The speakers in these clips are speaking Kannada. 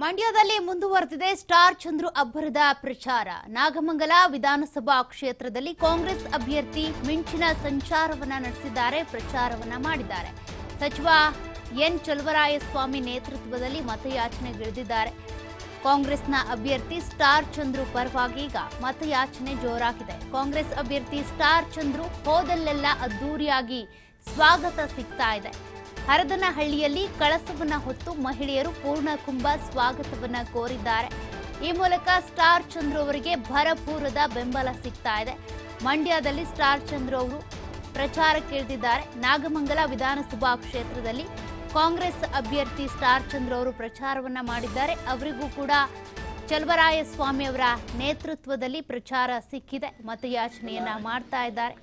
ಮಂಡ್ಯದಲ್ಲಿ ಮುಂದುವರೆದಿದೆ ಸ್ಟಾರ್ ಚಂದ್ರು ಅಬ್ಬರದ ಪ್ರಚಾರ. ನಾಗಮಂಗಲ ವಿಧಾನಸಭಾ ಕ್ಷೇತ್ರದಲ್ಲಿ ಕಾಂಗ್ರೆಸ್ ಅಭ್ಯರ್ಥಿ ಮಿಂಚಿನ ಸಂಚಾರವನ್ನ ನಡೆಸಿದ್ದಾರೆ, ಪ್ರಚಾರವನ್ನ ಮಾಡಿದ್ದಾರೆ. ಸಚಿವ ಎನ್ ಚಲುವರಾಯಸ್ವಾಮಿ ನೇತೃತ್ವದಲ್ಲಿ ಮತಯಾಚನೆಗಿಳಿದಿದ್ದಾರೆ ಕಾಂಗ್ರೆಸ್ನ ಅಭ್ಯರ್ಥಿ ಸ್ಟಾರ್ ಚಂದ್ರು ಪರವಾಗಿ ಈಗ ಮತಯಾಚನೆ ಜೋರಾಗಿದೆ. ಕಾಂಗ್ರೆಸ್ ಅಭ್ಯರ್ಥಿ ಸ್ಟಾರ್ ಚಂದ್ರು ಹೋದಲ್ಲೆಲ್ಲ ಅದ್ದೂರಿಯಾಗಿ ಸ್ವಾಗತ ಸಿಗ್ತಾ ಇದೆ. ಹರದನಹಳ್ಳಿಯಲ್ಲಿ ಕಳಸವನ್ನ ಹೊತ್ತು ಮಹಿಳೆಯರು ಪೂರ್ಣ ಕುಂಭ ಸ್ವಾಗತವನ್ನ ಕೋರಿದ್ದಾರೆ. ಈ ಮೂಲಕ ಸ್ಟಾರ್ ಚಂದ್ರು ಅವರಿಗೆ ಭರಪೂರದ ಬೆಂಬಲ ಸಿಗ್ತಾ ಇದೆ. ಮಂಡ್ಯದಲ್ಲಿ ಸ್ಟಾರ್ ಚಂದ್ರು ಅವರು ಪ್ರಚಾರಕ್ಕಿಳಿದಿದ್ದಾರೆ ನಾಗಮಂಗಲ ವಿಧಾನಸಭಾ ಕ್ಷೇತ್ರದಲ್ಲಿ ಕಾಂಗ್ರೆಸ್ ಅಭ್ಯರ್ಥಿ ಸ್ಟಾರ್ ಚಂದ್ರು ಅವರು ಪ್ರಚಾರವನ್ನ ಮಾಡಿದ್ದಾರೆ. ಅವರಿಗೂ ಕೂಡ ಚಲುವರಾಯ ಸ್ವಾಮಿ ಅವರ ನೇತೃತ್ವದಲ್ಲಿ ಪ್ರಚಾರ ಸಿಕ್ಕಿದೆ. ಮತಯಾಚನೆಯನ್ನ ಮಾಡ್ತಾ ಇದ್ದಾರೆ.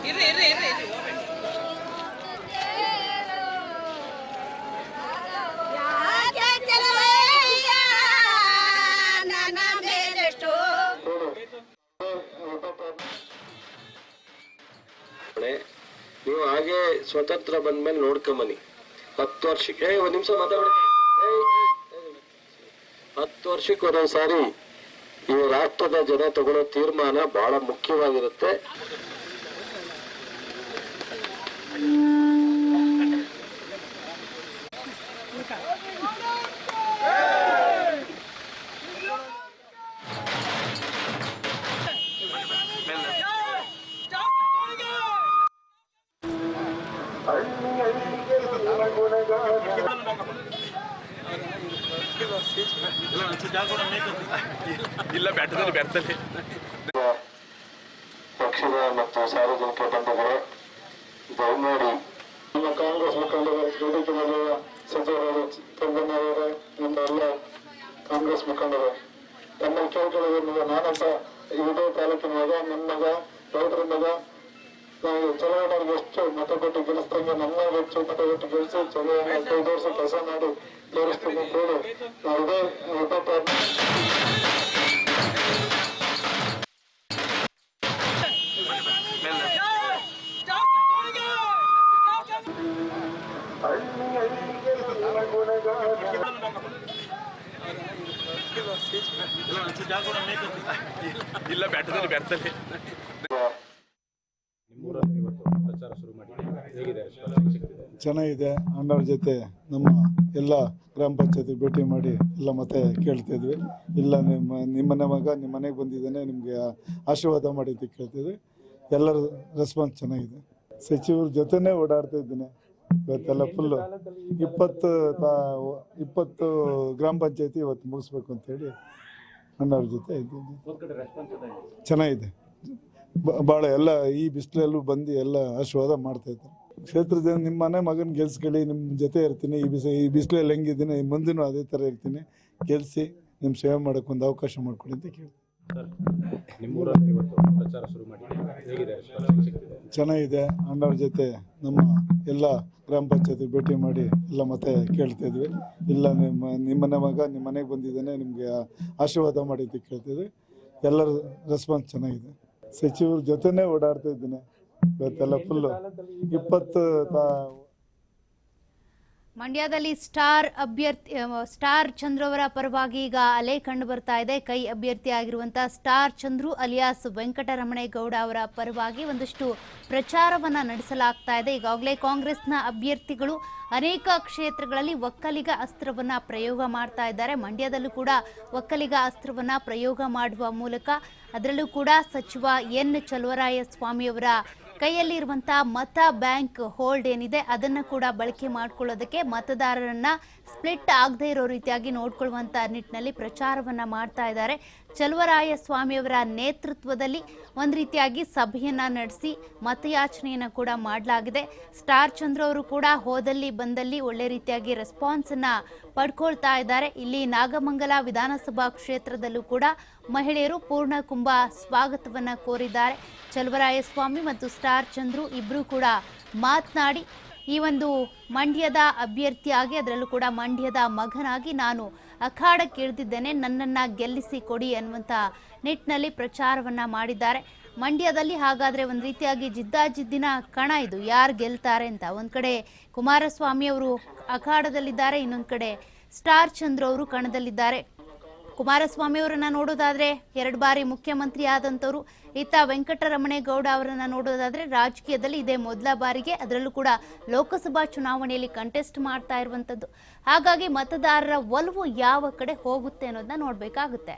ಇರ್ರಿ ಇರ್ರಿ ಇರ್ರಿ ಇರ್ರಿ. ನೀವು ಹಾಗೆ ಸ್ವತಂತ್ರ ಬಂದ್ಮೇಲೆ ನೋಡ್ಕೊಂಬನಿ ಹತ್ತು ವರ್ಷಕ್ಕೆ ಒಂದ್ ನಿಮಿಷ ಮಾತಾಡಿ ಹತ್ತು ವರ್ಷಕ್ಕೆ ಒಂದೊಂದ್ಸಾರಿ ಈ ರಾಷ್ಟ್ರದ ಜನ ತಗೊಳ್ಳೋ ತೀರ್ಮಾನ ಬಹಳ ಮುಖ್ಯವಾಗಿರುತ್ತೆ. ಇಲ್ಲ ಬ್ಯಾಟದಲ್ಲಿ ಬ್ಯಾಟದಲ್ಲಿ ಪಕ್ಷದ ಮತ್ತು ಸಾರ್ವಜನಿಕ ಬಂಧುಗಳು ದಯಮಾಡಿ ನಮ್ಮ ಕಾಂಗ್ರೆಸ್ ಮುಖಂಡರ ವೇದಿಕೆ ಸಚಿವರಾದ ತಂಗಣ್ಣವರೇ ನಮ್ಮ ಎಲ್ಲ ಕಾಂಗ್ರೆಸ್ ಮುಖಂಡರು ತಮ್ಮಲ್ಲಿ ಕೇಳ್ಕೊಳ್ಳೋದೇನಿದೆ ನಾನಂತ ಇದೇ ತಾಲೂಕಿನ ಮಗ ನನ್ನ ಮಗ ರೈತರ ಮಗ ನಾವು ಚುನಾವಣೆಗೆ ಎಷ್ಟು ಮತ ಕೊಟ್ಟು ಗೆಲ್ಲಿಸ್ದಂಗೆ ನಮ್ಮ ಹೆಚ್ಚು ಮತ ಕೊಟ್ಟು ಗೆಲ್ಲಿಸಿ ಚುನಾವಣೆ ಐದು ವರ್ಷ ಕೆಲಸ ಮಾಡಿ ತೋರಿಸ್ತೀನಿ ಅಂತೇಳಿ ನಾವು ಇದೇ ಒಬ್ಬ ಇಲ್ಲ ಬ್ಯಾಟದಲ್ಲಿ ಬ್ಯಾಟದಲ್ಲಿ ಚೆನ್ನಾಗಿದೆ. ಅಣ್ಣವ್ರ ಜೊತೆ ನಮ್ಮ ಎಲ್ಲ ಗ್ರಾಮ ಪಂಚಾಯತಿ ಭೇಟಿ ಮಾಡಿ ಎಲ್ಲ ಮತ್ತೆ ಕೇಳ್ತಾ ಇದ್ವಿ. ಇಲ್ಲ, ನಿಮ್ಮ, ನಿಮ್ಮನೆ ಮಗ ನಿಮ್ಮ ಮನೆಗೆ ಬಂದಿದ್ದಾನೆ, ನಿಮಗೆ ಆಶೀರ್ವಾದ ಮಾಡಿ ಅಂತ ಕೇಳ್ತಿದ್ವಿ ಎಲ್ಲರ ರೆಸ್ಪಾನ್ಸ್ ಚೆನ್ನಾಗಿದೆ. ಸಚಿವರ ಜೊತೆನೇ ಓಡಾಡ್ತಾ ಇದ್ದೀನಿ. ಇವತ್ತೆಲ್ಲ ಫುಲ್ಲು ಇಪ್ಪತ್ತು ತಾ ಇಪ್ಪತ್ತು ಗ್ರಾಮ ಪಂಚಾಯತಿ ಇವತ್ತು ಮುಗಿಸ್ಬೇಕು ಅಂತೇಳಿ ಅಣ್ಣವ್ರ ಜೊತೆ ಇದ್ದೀನಿ ಚೆನ್ನಾಗಿದೆ. ಬ- ಭಾಳ ಎಲ್ಲ ಈ ಬಿಸಿಲಲ್ಲೂ ಬಂದು ಎಲ್ಲ ಆಶೀರ್ವಾದ ಮಾಡ್ತಾ ಇದ್ದಾರೆ. ನಿಮ್ಮ ಮನೆ ಮಗನ ಗೆಲ್ಸ್ಕೊಳ್ಳಿ ನಿಮ್ಮ ಜೊತೆ ಇರ್ತೀನಿ ಈ ಬಿಸಿ ಈ ಬಿಸಿಲಲ್ಲಿ ಹೆಂಗಿದ್ದೀನಿ ಮುಂದಿನೂ ಅದೇ ಥರ ಇರ್ತೀನಿ ಗೆಲ್ಲಿಸಿ ನಿಮ್ಮ ಸೇವೆ ಮಾಡೋಕ್ಕೆ ಒಂದು ಅವಕಾಶ ಮಾಡಿಕೊಡಿ ಅಂತ ಕೇಳಿ ಚೆನ್ನಾಗಿದೆ. ಅಣ್ಣವ್ರ ಜೊತೆ ನಮ್ಮ ಎಲ್ಲ ಗ್ರಾಮ ಪಂಚಾಯತಿ ಭೇಟಿ ಮಾಡಿ ಎಲ್ಲ ಮತ್ತೆ ಕೇಳ್ತಾ ಇದ್ವಿ. ಇಲ್ಲ ನಿಮ್ಮ ನಿಮ್ಮನೆ ಮಗ ನಿಮ್ಮ ಮನೆಗೆ ಬಂದಿದ್ದಾನೆ ನಿಮಗೆ ಆಶೀರ್ವಾದ ಮಾಡಿ ಅಂತ ಕೇಳ್ತಿದ್ವಿ ಎಲ್ಲರ ರೆಸ್ಪಾನ್ಸ್ ಚೆನ್ನಾಗಿದೆ. ಸಚಿವರ ಜೊತೆನೇ ಓಡಾಡ್ತಾ ಇದ್ದೀನಿ. ಇವತ್ತೆಲ್ಲ ಫುಲ್ಲು ಇಪ್ಪತ್ತು ತಾ ಮಂಡ್ಯದಲ್ಲಿ ಸ್ಟಾರ್ ಅಭ್ಯರ್ಥಿ ಸ್ಟಾರ್ ಚಂದ್ರು ಅವರ ಪರವಾಗಿ ಈಗ ಅಲೆ ಕಂಡು ಬರ್ತಾ ಇದೆ. ಕೈ ಅಭ್ಯರ್ಥಿ ಆಗಿರುವಂತಹ ಸ್ಟಾರ್ ಚಂದ್ರು ಅಲಿಯಾಸ್ ವೆಂಕಟರಮಣೇಗೌಡ ಅವರ ಪರವಾಗಿ ಒಂದಷ್ಟು ಪ್ರಚಾರವನ್ನ ನಡೆಸಲಾಗ್ತಾ ಇದೆ. ಈಗಾಗಲೇ ಕಾಂಗ್ರೆಸ್ನ ಅಭ್ಯರ್ಥಿಗಳು ಅನೇಕ ಕ್ಷೇತ್ರಗಳಲ್ಲಿ ಒಕ್ಕಲಿಗ ಅಸ್ತ್ರವನ್ನ ಪ್ರಯೋಗ ಮಾಡ್ತಾ ಇದ್ದಾರೆ. ಮಂಡ್ಯದಲ್ಲೂ ಕೂಡ ಒಕ್ಕಲಿಗ ಅಸ್ತ್ರವನ್ನ ಪ್ರಯೋಗ ಮಾಡುವ ಮೂಲಕ ಅದರಲ್ಲೂ ಕೂಡ ಸಚಿವ ಎನ್ ಚಲುವರಾಯ ಸ್ವಾಮಿಯವರ ಕೈಯಲ್ಲಿ ಇರುವಂತಹ ಮತ ಬ್ಯಾಂಕ್ ಹೋಲ್ಡ್ ಏನಿದೆ, ಅದನ್ನ ಕೂಡ ಬಳಕೆ ಮಾಡ್ಕೊಳ್ಳೋದಕ್ಕೆ ಮತದಾರರನ್ನ ಸ್ಪ್ಲಿಟ್ ಆಗದೆ ಇರೋ ರೀತಿಯಾಗಿ ನೋಡ್ಕೊಳ್ಳುವಂತ ನಿಟ್ಟಿನಲ್ಲಿ ಪ್ರಚಾರವನ್ನ ಮಾಡ್ತಾ ಇದ್ದಾರೆ. ಚಲುವರಾಯ ಸ್ವಾಮಿಯವರ ನೇತೃತ್ವದಲ್ಲಿ ಒಂದು ರೀತಿಯಾಗಿ ಸಭೆಯನ್ನ ನಡೆಸಿ ಮತಯಾಚನೆಯನ್ನ ಕೂಡ ಮಾಡಲಾಗಿದೆ. ಸ್ಟಾರ್ ಚಂದ್ರ ಅವರು ಕೂಡ ಹೋದಲ್ಲಿ ಬಂದಲ್ಲಿ ಒಳ್ಳೆ ರೀತಿಯಾಗಿ ರೆಸ್ಪಾನ್ಸ್ ಅನ್ನ ಪಡ್ಕೊಳ್ತಾ ಇದ್ದಾರೆ. ಇಲ್ಲಿ ನಾಗಮಂಗಲ ವಿಧಾನಸಭಾ ಕ್ಷೇತ್ರದಲ್ಲೂ ಕೂಡ ಮಹಿಳೆಯರು ಪೂರ್ಣ ಕುಂಭ ಸ್ವಾಗತವನ್ನು ಕೋರಿದ್ದಾರೆ. ಚಲುವರಾಯಸ್ವಾಮಿ ಮತ್ತು ಸ್ಟಾರ್ ಚಂದ್ರು ಇಬ್ಬರೂ ಕೂಡ ಮಾತನಾಡಿ, ಈ ಒಂದು ಮಂಡ್ಯದ ಅಭ್ಯರ್ಥಿಯಾಗಿ, ಅದರಲ್ಲೂ ಕೂಡ ಮಂಡ್ಯದ ಮಗನಾಗಿ ನಾನು ಅಖಾಡಕ್ಕೆ ಇಳಿದಿದ್ದೇನೆ ನನ್ನನ್ನು ಗೆಲ್ಲಿಸಿ ಕೊಡಿ ಅನ್ನುವಂಥ ನಿಟ್ಟಿನಲ್ಲಿ ಪ್ರಚಾರವನ್ನು ಮಾಡಿದ್ದಾರೆ. ಮಂಡ್ಯದಲ್ಲಿ ಹಾಗಾದರೆ ಒಂದು ರೀತಿಯಾಗಿ ಜಿದ್ದಾಜಿದ್ದಿನ ಕಣ ಇದು. ಯಾರು ಗೆಲ್ತಾರೆ ಅಂತ. ಒಂದು ಕಡೆ ಕುಮಾರಸ್ವಾಮಿ ಅವರು ಅಖಾಡದಲ್ಲಿದ್ದಾರೆ, ಇನ್ನೊಂದು ಕಡೆ ಸ್ಟಾರ್ ಚಂದ್ರ ಅವರು ಕಣದಲ್ಲಿದ್ದಾರೆ. ಕುಮಾರಸ್ವಾಮಿ ಅವರನ್ನ ನೋಡೋದಾದ್ರೆ ಎರಡು ಬಾರಿ ಮುಖ್ಯಮಂತ್ರಿ ಆದಂಥವ್ರು ಇತ್ತ ವೆಂಕಟರಮಣೇಗೌಡ ಅವರನ್ನ ನೋಡೋದಾದ್ರೆ ರಾಜಕೀಯದಲ್ಲಿ ಇದೇ ಮೊದಲ ಬಾರಿಗೆ, ಅದರಲ್ಲೂ ಕೂಡ ಲೋಕಸಭಾ ಚುನಾವಣೆಯಲ್ಲಿ ಕಂಟೆಸ್ಟ್ ಮಾಡ್ತಾ ಇರುವಂಥದ್ದು ಹಾಗಾಗಿ ಮತದಾರರ ಒಲವು ಯಾವ ಕಡೆ ಹೋಗುತ್ತೆ ಅನ್ನೋದನ್ನ ನೋಡ್ಬೇಕಾಗುತ್ತೆ.